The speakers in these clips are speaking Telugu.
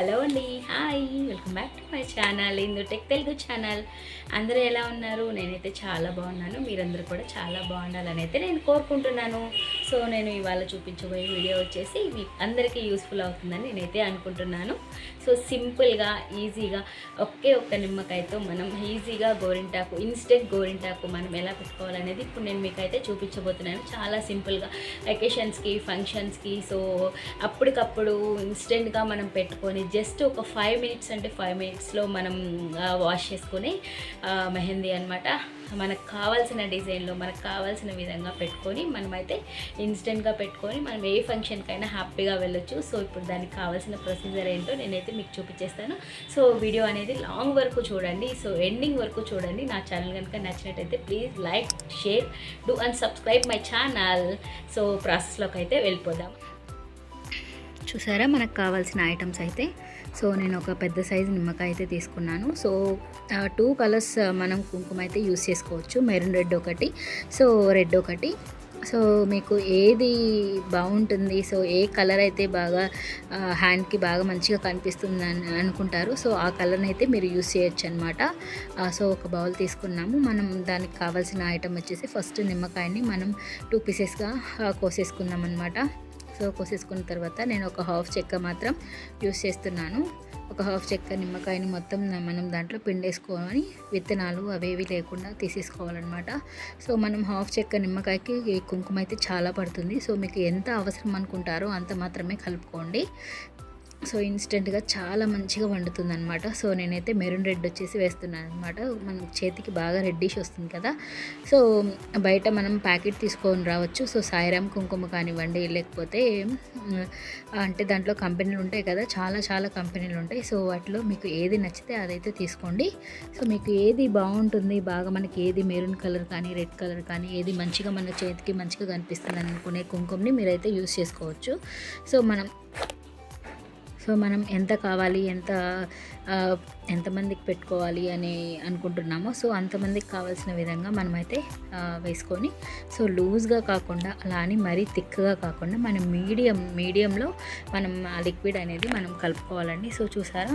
హలో అండి hi welcome back to my channel Indu tech Telugu channel. అందరూ ఎలా ఉన్నారు? నేనైతే చాలా బాగున్నాను మీరందరూ కూడా చాలా బాగుండాలని అయితే నేను కోరుకుంటున్నాను. సో నేను ఇవాళ చూపించబోయే వీడియో వచ్చేసి మీ అందరికీ యూస్ఫుల్ అవుతుందని నేనైతే అనుకుంటున్నాను. సో సింపుల్గా ఈజీగా ఒకే ఒక్క నిమ్మకాయతో మనం ఈజీగా గోరింటాకు ఇన్స్టెంట్ గోరింటాకు మనం ఎలా పెట్టుకోవాలనేది ఇప్పుడు నేను మీకు అయితే చూపించబోతున్నాను. చాలా సింపుల్గా వెకేషన్స్కి ఫంక్షన్స్కి సో అప్పటికప్పుడు ఇన్స్టెంట్గా మనం పెట్టుకొని జస్ట్ ఒక ఫైవ్ మినిట్స్ అంటే ఫైవ్ మినిట్స్లో మనం వాష్ చేసుకొని మెహందీ అనమాట మనకు కావాల్సిన డిజైన్లో మనకు కావాల్సిన విధంగా పెట్టుకొని మనమైతే ఇన్స్టెంట్గా పెట్టుకొని మనం ఏ ఫంక్షన్కైనా హ్యాపీగా వెళ్ళొచ్చు. సో ఇప్పుడు దానికి కావాల్సిన ప్రొసీజర్ ఏంటో నేనైతే మీకు చూపించేస్తాను సో వీడియో అనేది లాంగ్ వరకు చూడండి. సో ఎండింగ్ వరకు చూడండి. నా ఛానల్ కనుక నచ్చినట్టయితే please like share do and subscribe my channel. So ప్రాసెస్లోకి అయితే వెళ్ళిపోదాం. చూసారా మనకు కావాల్సిన ఐటమ్స్ అయితే? సో నేను ఒక పెద్ద సైజు నిమ్మకాయ అయితే తీసుకున్నాను. సో టూ కలర్స్ మనం కుంకుమ అయితే యూస్ చేసుకోవచ్చు. మెరూన్ రెడ్ ఒకటి. సో రెడ్ ఒకటి. సో మీకు ఏది బాగుంటుంది? సో ఏ కలర్ అయితే బాగా హ్యాండ్కి బాగా మంచిగా కనిపిస్తుంది అని అనుకుంటారు. సో ఆ కలర్ని అయితే మీరు యూస్ చేయొచ్చు అనమాట సో ఒక బౌల్ తీసుకున్నాము. మనం దానికి కావాల్సిన ఐటమ్ వచ్చేసి ఫస్ట్ నిమ్మకాయని మనం టూ పీసెస్గా కోసేసుకున్నాం అనమాట సో కోసేసుకున్న తర్వాత నేను ఒక హాఫ్ చెక్క మాత్రం యూస్ చేస్తున్నాను. ఒక హాఫ్ చెక్క నిమ్మకాయని మొత్తం మనం దాంట్లో పిండేసుకోవాలి. విత్తనాలు అవేవి లేకుండా తీసేసుకోవాలన్నమాట. సో మనం హాఫ్ చెక్క నిమ్మకాయకి కుంకుమ అయితే చాలా పడుతుంది. సో మీకు ఎంత అవసరం అనుకుంటారో అంత మాత్రమే కలుపుకోండి. సో ఇన్స్టెంట్గా చాలా మంచిగా వండుతుంది అనమాట సో నేనైతే మెరూన్ రెడ్ వచ్చేసి వేస్తున్నాను అనమాట మన చేతికి బాగా రెడ్డిష్ వస్తుంది కదా. సో బయట మనం ప్యాకెట్ తీసుకొని రావచ్చు. సో సాయిరామ్ కుంకుమ కానివ్వండి లేకపోతే అంటే దాంట్లో కంపెనీలు ఉంటాయి కదా. చాలా చాలా కంపెనీలు ఉంటాయి. సో వాటిలో మీకు ఏది నచ్చితే అదైతే తీసుకోండి. సో మీకు ఏది బాగుంటుంది బాగా మనకి ఏది మెరూన్ కలర్ కానీ రెడ్ కలర్ కానీ ఏది మంచిగా మన చేతికి మంచిగా కనిపిస్తుంది అనుకునే కుంకుమని మీరైతే యూస్ చేసుకోవచ్చు. సో మనం సో మనం ఎంత కావాలి ఎంత ఎంతమందికి పెట్టుకోవాలి అని అనుకుంటున్నామో సో అంతమందికి కావాల్సిన విధంగా మనమైతే వేసుకొని సో లూజ్గా కాకుండా అలా అని మరీ థిక్గా కాకుండా మనం మీడియం మీడియంలో మనం ఆ లిక్విడ్ అనేది మనం కలుపుకోవాలండి. సో చూసారా?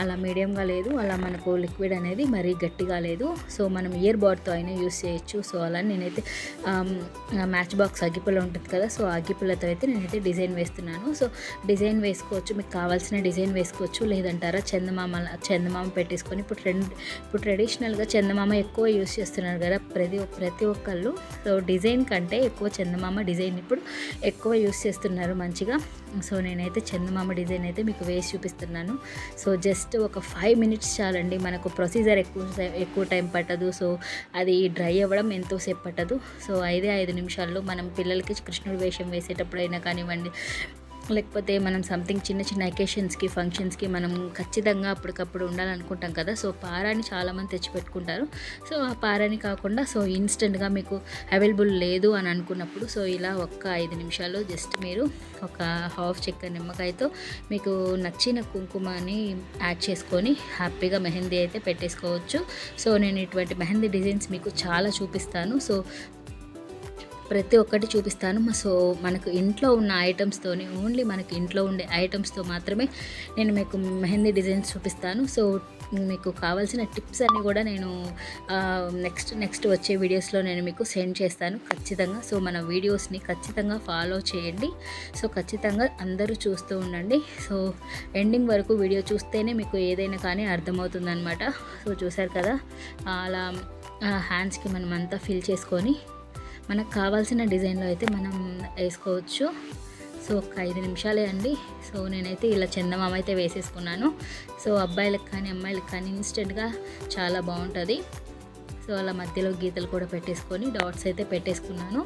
అలా మీడియంగా లేదు అలా మనకు లిక్విడ్ అనేది మరీ గట్టిగా లేదు. సో మనం ఇయర్ బాడ్తో అయినా యూస్ చేయొచ్చు. సో అలా నేనైతే మ్యాచ్ బాక్స్ అగ్గిపుల్ల ఉంటుంది కదా సో ఆ అగ్గిపుల్లతో అయితే నేనైతే డిజైన్ వేస్తున్నాను. సో డిజైన్ వేసుకోవచ్చు మీకు కావాల్సిన డిజైన్ వేసుకోవచ్చు. లేదంటారా చందమామ చందమామ పెట్టేసుకొని ఇప్పుడు ట్రెండ్ ఇప్పుడు ట్రెడిషనల్గా చందమామ ఎక్కువ యూస్ చేస్తున్నారు కదా ప్రతి ప్రతి ఒక్కళ్ళు. సో డిజైన్ కంటే ఎక్కువ చందమామ డిజైన్ ఇప్పుడు ఎక్కువ యూస్ చేస్తున్నారు మంచిగా. సో నేనైతే చందమామ డిజైన్ అయితే మీకు వేసి చూపిస్తున్నాను. సో జస్ట్ ఒక ఫైవ్ మినిట్స్ చాలండి. మనకు ప్రొసీజర్ ఎక్కువ ఎక్కువ టైం పట్టదు. సో అది డ్రై అవ్వడం ఎంతోసేపు పట్టదు. సో ఐదే ఐదు నిమిషాల్లో మనం పిల్లలకి కృష్ణుడు వేషం వేసేటప్పుడు అయినా కానివ్వండి లేకపోతే మనం సంథింగ్ చిన్న చిన్న ఎకేషన్స్కి ఫంక్షన్స్కి మనం ఖచ్చితంగా అప్పటికప్పుడు ఉండాలనుకుంటాం కదా. సో పారాని చాలామంది తెచ్చిపెట్టుకుంటారు. సో ఆ పారాని కాకుండా సో ఇన్స్టెంట్గా మీకు అవైలబుల్ లేదు అని అనుకున్నప్పుడు సో ఇలా ఒక్క ఐదు నిమిషాలు జస్ట్ మీరు ఒక హాఫ్ చెక్క నిమ్మకాయతో మీకు నచ్చిన కుంకుమని యాడ్ చేసుకొని హ్యాపీగా మెహందీ అయితే పెట్టేసుకోవచ్చు. సో నేను ఇటువంటి మెహందీ డిజైన్స్ మీకు చాలా చూపిస్తాను. సో ప్రతి ఒక్కటి చూపిస్తాను. సో మనకు ఇంట్లో ఉన్న ఐటమ్స్తోని ఓన్లీ మనకి ఇంట్లో ఉండే ఐటమ్స్తో మాత్రమే నేను మీకు మెహందీ డిజైన్స్ చూపిస్తాను. సో మీకు కావాల్సిన టిప్స్ అన్నీ కూడా నేను నెక్స్ట్ నెక్స్ట్ వచ్చే వీడియోస్లో నేను మీకు సెండ్ చేస్తాను ఖచ్చితంగా. సో మన వీడియోస్ని ఖచ్చితంగా ఫాలో చేయండి. సో ఖచ్చితంగా అందరూ చూస్తూ ఉండండి. సో ఎండింగ్ వరకు వీడియో చూస్తేనే మీకు ఏదైనా కానీ అర్థమవుతుందనమాట సో చూసారు కదా? అలా హ్యాండ్స్కి మనం అంతా ఫిల్ చేసుకొని మనకు కావాల్సిన డిజైన్లో అయితే మనం వేసుకోవచ్చు. సో ఒక ఐదు నిమిషాలే అండి. సో నేనైతే ఇలా చందమామ అయితే వేసేసుకున్నాను. సో అబ్బాయిలకు కానీ అమ్మాయిలకు కానీ ఇన్స్టెంట్గా చాలా బాగుంటుంది. సో అలా మధ్యలో గీతలు కూడా పెట్టేసుకొని డాట్స్ అయితే పెట్టేసుకున్నాను.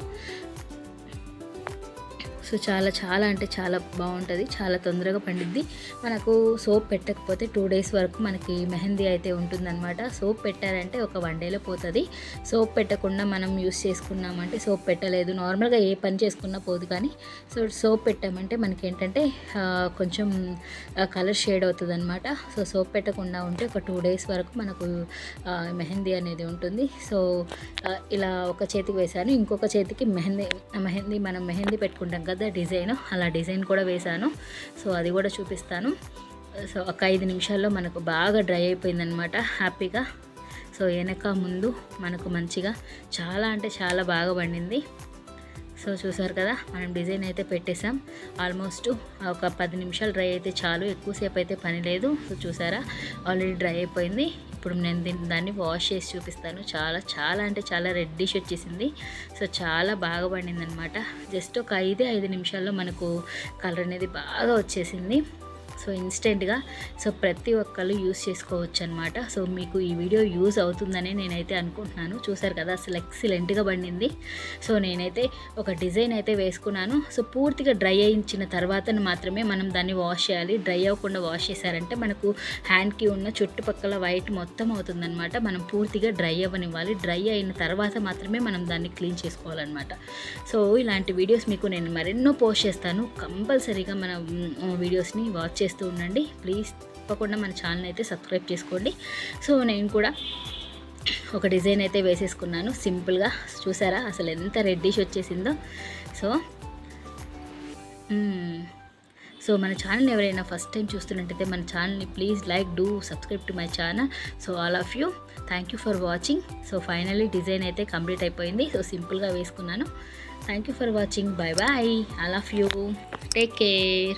సో చాలా చాలా అంటే చాలా బాగుంటుంది చాలా తొందరగా పండిద్ది. మనకు సోప్ పెట్టకపోతే టూ డేస్ వరకు మనకి మెహందీ అయితే ఉంటుందన్నమాట. సోప్ పెట్టారంటే ఒక వన్ డేలో పోతుంది. సోప్ పెట్టకుండా మనం యూస్ చేసుకున్నామంటే సోప్ పెట్టలేదు. నార్మల్గా ఏ పని చేసుకున్నా పోదు కానీ సో సోప్ పెట్టామంటే మనకి ఏంటంటే కొంచెం కలర్ షేడ్ అవుతుంది అనమాట సో సోప్ పెట్టకుండా ఉంటే ఒక టూ డేస్ వరకు మనకు మెహందీ అనేది ఉంటుంది. సో ఇలా ఒక చేతికి వేసాను ఇంకొక చేతికి మెహందీ మెహందీ మనం మెహందీ పెట్టుకుంటాం కదా కదా డిజైన్ అలా డిజైన్ కూడా వేశాను. సో అది కూడా చూపిస్తాను. సో ఒక ఐదు నిమిషాల్లో మనకు బాగా డ్రై అయిపోయిందనమాట హ్యాపీగా. సో వెనక ముందు మనకు మంచిగా చాలా అంటే చాలా బాగా పండింది. సో చూసారు కదా మనం డిజైన్ అయితే పెట్టేసాం ఆల్మోస్ట్ ఒక పది నిమిషాలు డ్రై అయితే చాలు ఎక్కువసేపు అయితే పని లేదు. సో చూసారా ఆల్రెడీ డ్రై అయిపోయింది. ఇప్పుడు నేను దీన్ని దాన్ని వాష్ చేసి చూపిస్తాను. చాలా చాలా అంటే చాలా రెడ్డిష్ వచ్చేసింది. సో చాలా బాగా పడింది అనమాట జస్ట్ ఒక ఐదే ఐదు నిమిషాల్లో మనకు కలర్ అనేది బాగా వచ్చేసింది. సో ఇన్స్టెంట్గా సో ప్రతి ఒక్కళ్ళు యూస్ చేసుకోవచ్చు అనమాట సో మీకు ఈ వీడియో యూజ్ అవుతుందని నేనైతే అనుకుంటున్నాను. చూసారు కదా అసలు ఎక్సలెంట్గా పండింది. సో నేనైతే ఒక డిజైన్ అయితే వేసుకున్నాను. సో పూర్తిగా డ్రై అయించిన తర్వాత మాత్రమే మనం దాన్ని వాష్ చేయాలి. డ్రై అవ్వకుండా వాష్ చేశారంటే మనకు హ్యాండ్కి ఉన్న చుట్టుపక్కల వైట్ మొత్తం అవుతుందన్నమాట. మనం పూర్తిగా డ్రై అవ్వనివ్వాలి. డ్రై అయిన తర్వాత మాత్రమే మనం దాన్ని క్లీన్ చేసుకోవాలన్నమాట. సో ఇలాంటి వీడియోస్ మీకు నేను మరెన్నో పోస్ట్ చేస్తాను. కంపల్సరీగా మన వీడియోస్ని వాచ్ చేస్తూ ఉండండి. ప్లీజ్ తప్పకుండా మన ఛానల్ అయితే సబ్స్క్రైబ్ చేసుకోండి. సో నేను కూడా ఒక డిజైన్ అయితే వేసేసుకున్నాను. సింపుల్గా చూసారా? అసలు ఎంత రెడ్డిష్ వచ్చేసిందో. So so hmm. మన ఛానల్ ఎవరైనా ఫస్ట్ టైం చూస్తున్నట్టయితే మన ఛానల్ని please like do subscribe to my channel so all of you thank you for watching so finally design అయితే కంప్లీట్ అయిపోయింది. సో సింపుల్గా వేసుకున్నాను. Thank you for watching bye bye all of you take care